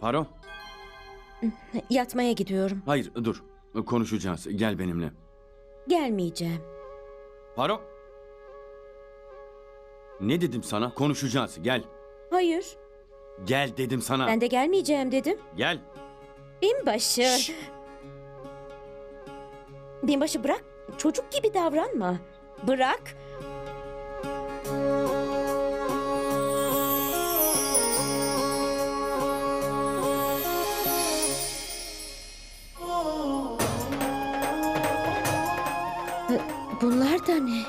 Paro? Yatmaya gidiyorum. Hayır dur. Konuşacağız. Gel benimle. Gelmeyeceğim. Paro? Ne dedim sana? Konuşacağız. Gel. Hayır. Gel dedim sana. Ben de gelmeyeceğim dedim. Gel. Binbaşı. Şşş! Binbaşı bırak. Çocuk gibi davranma. Bırak. Bunlar da ne?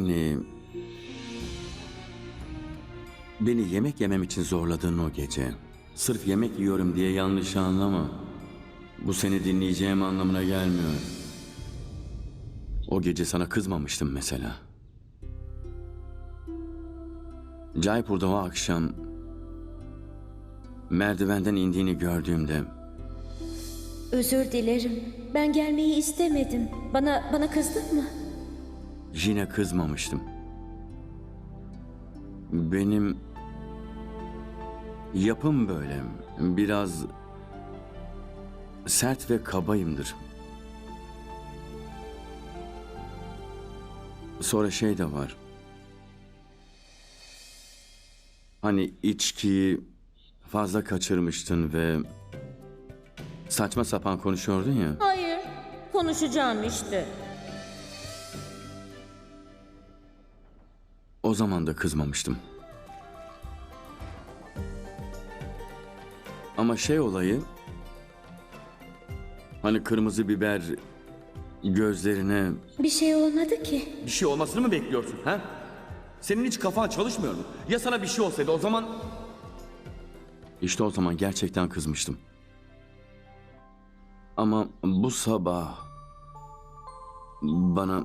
Hani... Beni yemek yemem için zorladığın o gece. Sırf yemek yiyorum diye yanlış anlama. Bu seni dinleyeceğim anlamına gelmiyor. O gece sana kızmamıştım mesela. Jaipur'da o akşam merdivenden indiğini gördüğümde Özür dilerim. Ben gelmeyi istemedim. Bana bana kızdın mı? Yine kızmamıştım. Benim yapım böyle. Biraz sert ve kabayımdır. Sonra şey de var. Hani içkiyi fazla kaçırmıştın ve saçma sapan konuşuyordun ya. Hayır. Konuşacağım işte. O zaman da kızmamıştım. Ama şey olayı... Hani kırmızı biber gözlerine... Bir şey olmadı ki. Bir şey olmasını mı bekliyorsun ha? Senin hiç kafan çalışmıyor mu? Ya sana bir şey olsaydı o zaman... İşte o zaman gerçekten kızmıştım. Ama bu sabah... Bana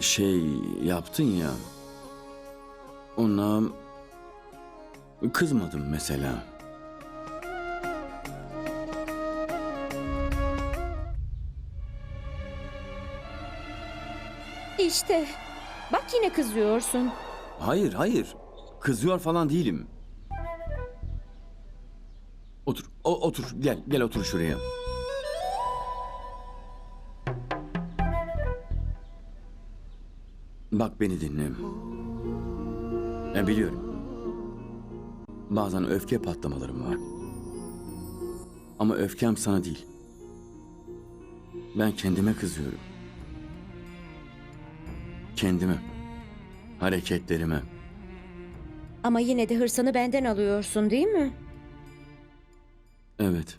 şey yaptın ya. Ona kızmadım mesela. İşte. Bak yine kızıyorsun. Hayır, hayır. Kızıyor falan değilim. Otur, o, otur. Gel, gel otur şuraya. Bak beni dinle. Ben biliyorum. Bazen öfke patlamalarım var. Ama öfkem sana değil. Ben kendime kızıyorum. Kendime. Hareketlerime. Ama yine de hırsını benden alıyorsun değil mi? Evet.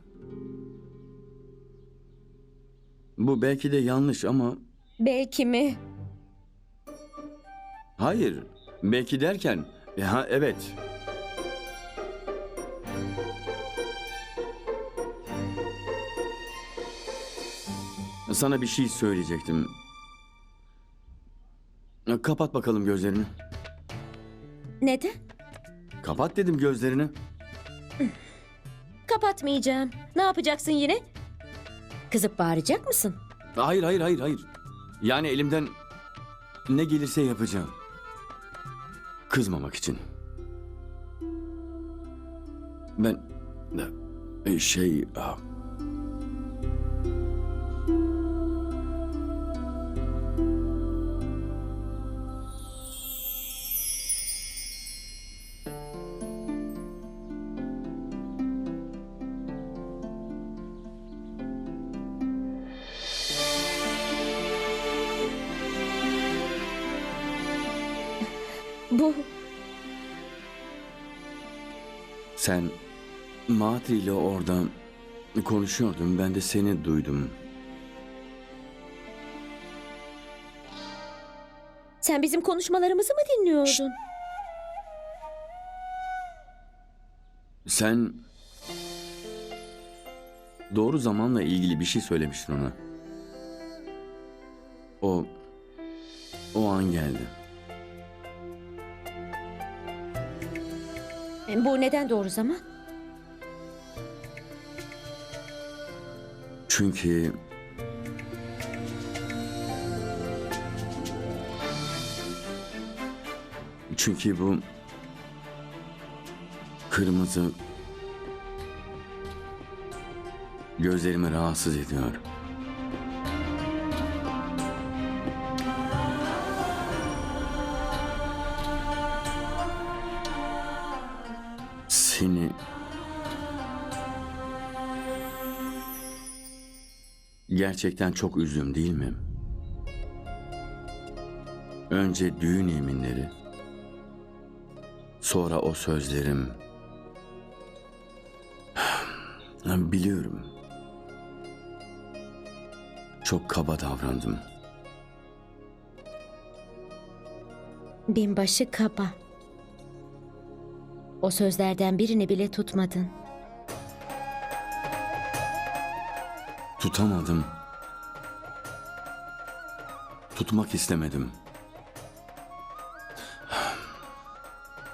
Bu belki de yanlış ama Belki mi? Hayır. Belki derken e, ha evet. Sana bir şey söyleyecektim. Kapat bakalım gözlerini. Neden? Kapat dedim gözlerini. Kapatmayacağım. Ne yapacaksın yine? Kızıp bağıracak mısın? Hayır hayır hayır hayır. Yani elimden ne gelirse yapacağım. Kızmamak için. Ben e, şey Bu Sen Matri ile orada konuşuyordun. Ben de seni duydum. sen bizim konuşmalarımızı mı dinliyordun? Sen doğru zamanla ilgili bir şey söylemiştin ona. O o an geldi. Bu neden doğru zaman? Çünkü Çünkü bu kırmızı gözlerimi rahatsız ediyor. Gerçekten çok üzdüm değil mi? Önce düğün yeminleri. Sonra o sözlerim. Biliyorum. Çok kaba davrandım. Binbaşı kaba. O sözlerden birini bile tutmadın. Tutamadım. Tutmak istemedim.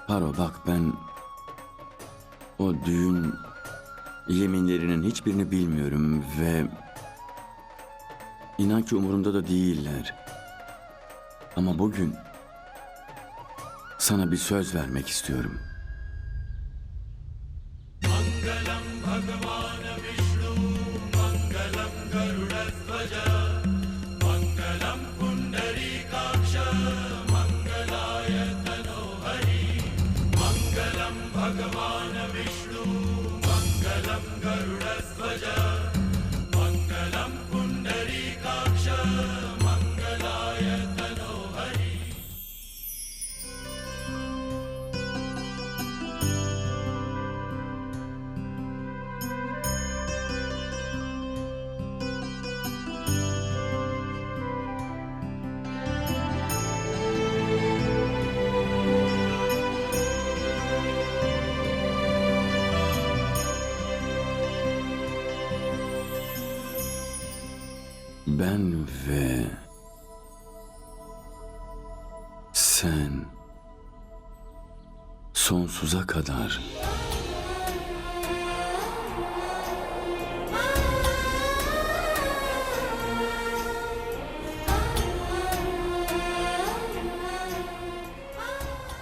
Paro bak ben o düğün yeminlerinin hiçbirini bilmiyorum ve inan ki umurumda da değiller. Ama bugün sana bir söz vermek istiyorum. Ben ve sen sonsuza kadar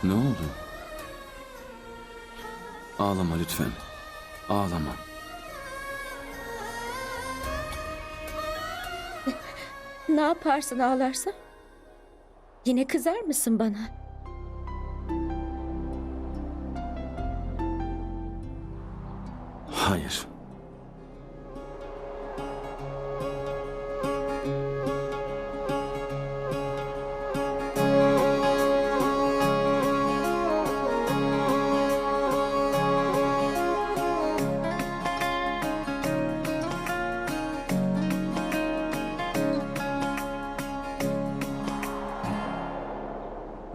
Ne oldu? Ağlama lütfen. Ağlama. Ne yaparsın ağlarsa? Yine kızar mısın bana? Hayır.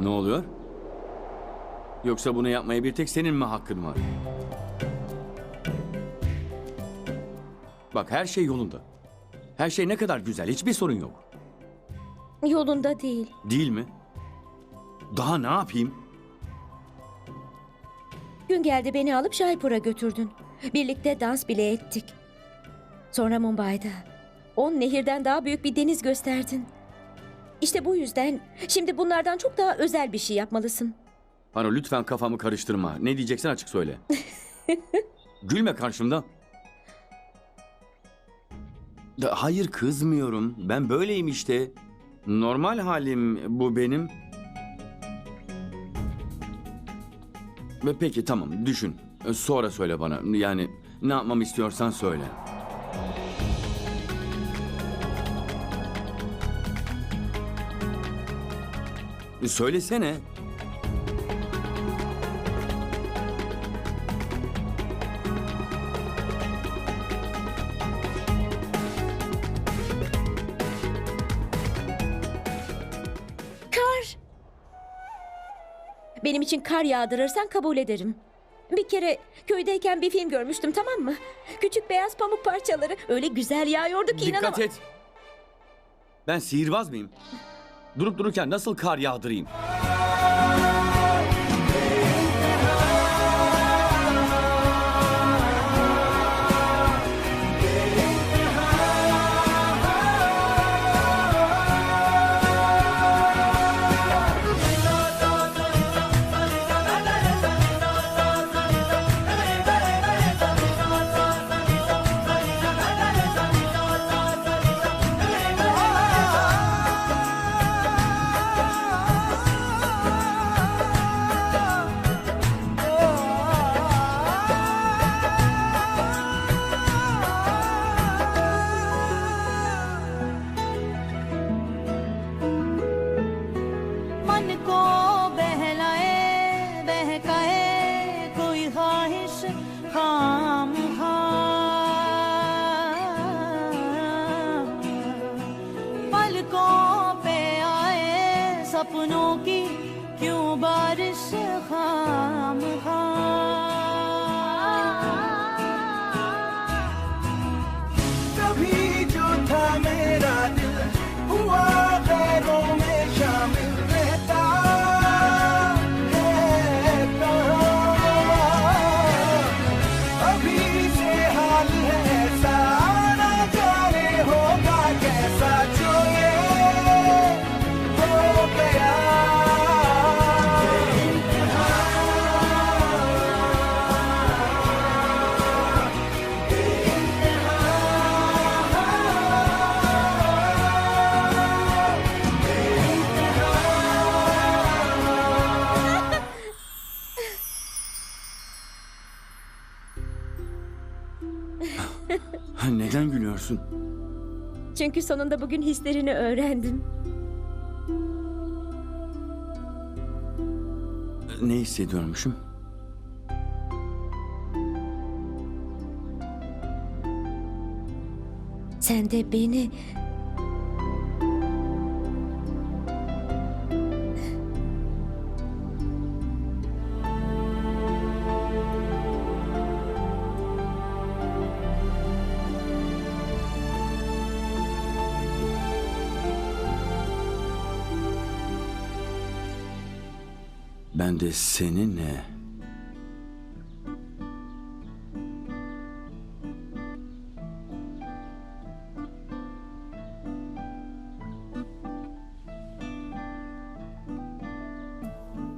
Ne oluyor? Yoksa bunu yapmaya bir tek senin mi hakkın var? Bak her şey yolunda. Her şey ne kadar güzel, hiçbir sorun yok. Yolunda değil. Değil mi? Daha ne yapayım? Gün geldi beni alıp Jaipur'a götürdün. Birlikte dans bile ettik. Sonra Mumbai'de. On nehirden daha büyük bir deniz gösterdin. İşte bu yüzden şimdi bunlardan çok daha özel bir şey yapmalısın. Hano lütfen kafamı karıştırma. Ne diyeceksen açık söyle. Gülme karşımda. Hayır kızmıyorum. Ben böyleyim işte. Normal halim bu benim. Ve peki tamam düşün. Sonra söyle bana. Yani ne yapmamı istiyorsan söyle. E, söylesene. Kar! Benim için kar yağdırırsan kabul ederim. Bir kere köydeyken bir film görmüştüm tamam mı? Küçük beyaz pamuk parçaları öyle güzel yağıyordu ki Dikkat inanamam. et. Ben sihirbaz mıyım? Durup dururken nasıl kar yağdırayım? barış ham ham Çünkü sonunda bugün hislerini öğrendim. Ne hissediyormuşum? Sen de beni Ben de seninle...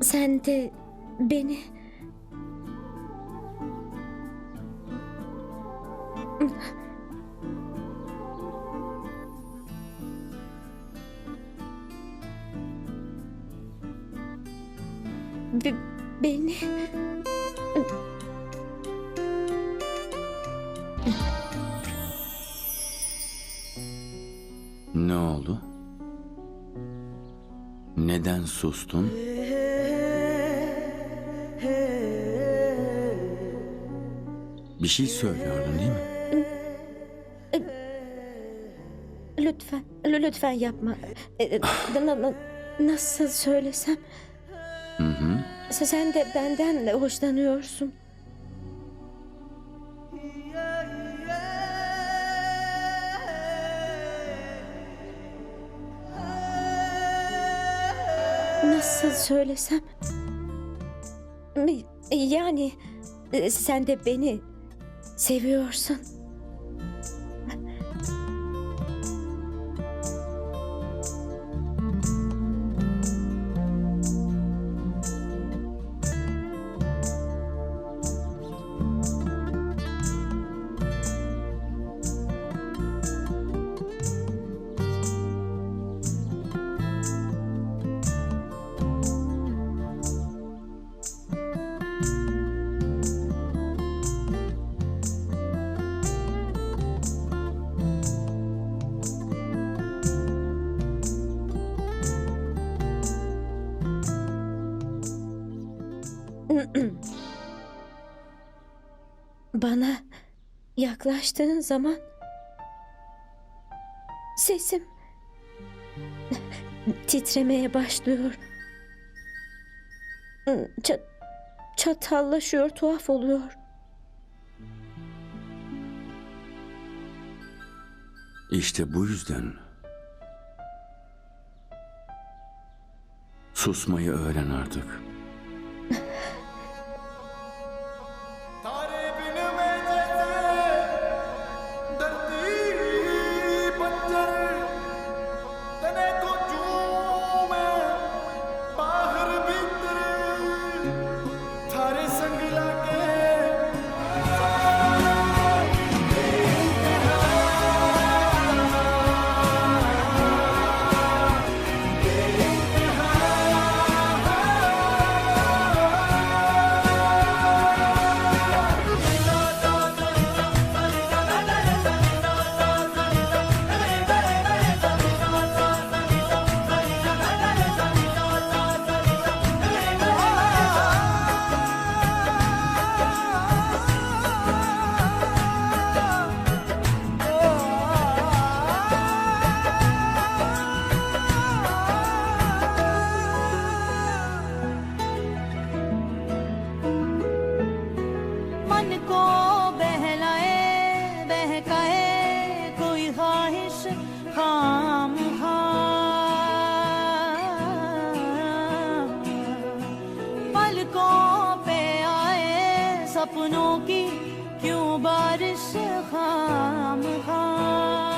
sen de beni Be- beni Ne oldu? Neden sustun? Bir şey söylüyordun değil mi? lütfen lü- lütfen yapma. E, e, na- na- nasıl söylesem? Sen de benden hoşlanıyorsun. Nasıl söylesem? Yani sen de beni seviyorsun. Bana yaklaştığın zaman sesim titremeye başlıyor. Ça- çatallaşıyor, tuhaf oluyor. İşte bu yüzden susmayı öğren artık. सपनों की क्यों बारिश खाम कभी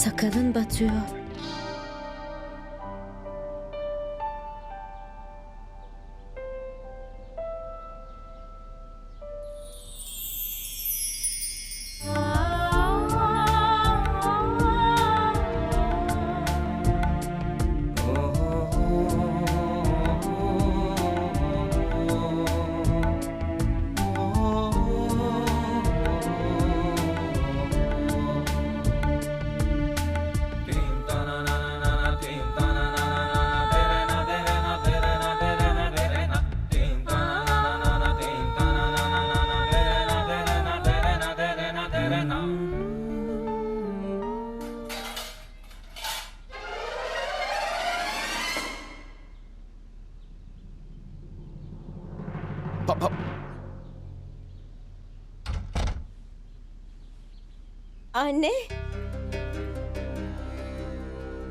Sakalın batıyor. Anne.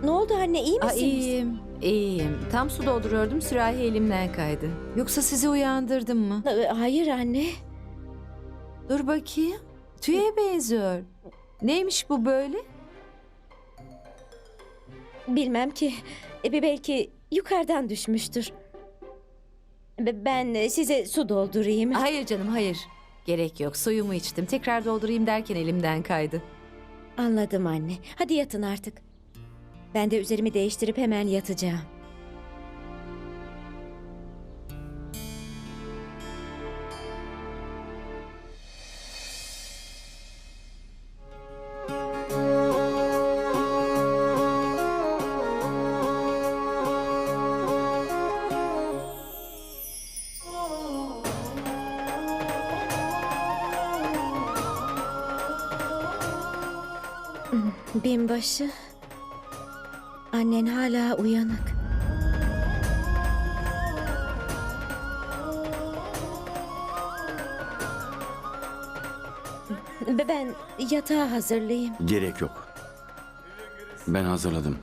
Ne oldu anne iyi Aa, misiniz? iyiyim, iyiyim. Tam su dolduruyordum, sürahi elimden kaydı. Yoksa sizi uyandırdım mı? Ee, Hayır anne. Dur bakayım. Tüye benziyor. Neymiş bu böyle? Bilmem ki. E, belki yukarıdan düşmüştür. Be- Ben size su doldurayım. Hayır canım, hayır. Gerek yok, suyumu içtim. Tekrar doldurayım derken elimden kaydı. Anladım anne. Hadi yatın artık. Ben de üzerimi değiştirip hemen yatacağım. Binbaşı. Annen hala uyanık. Be- Ben yatağı hazırlayayım. Gerek yok. Ben hazırladım.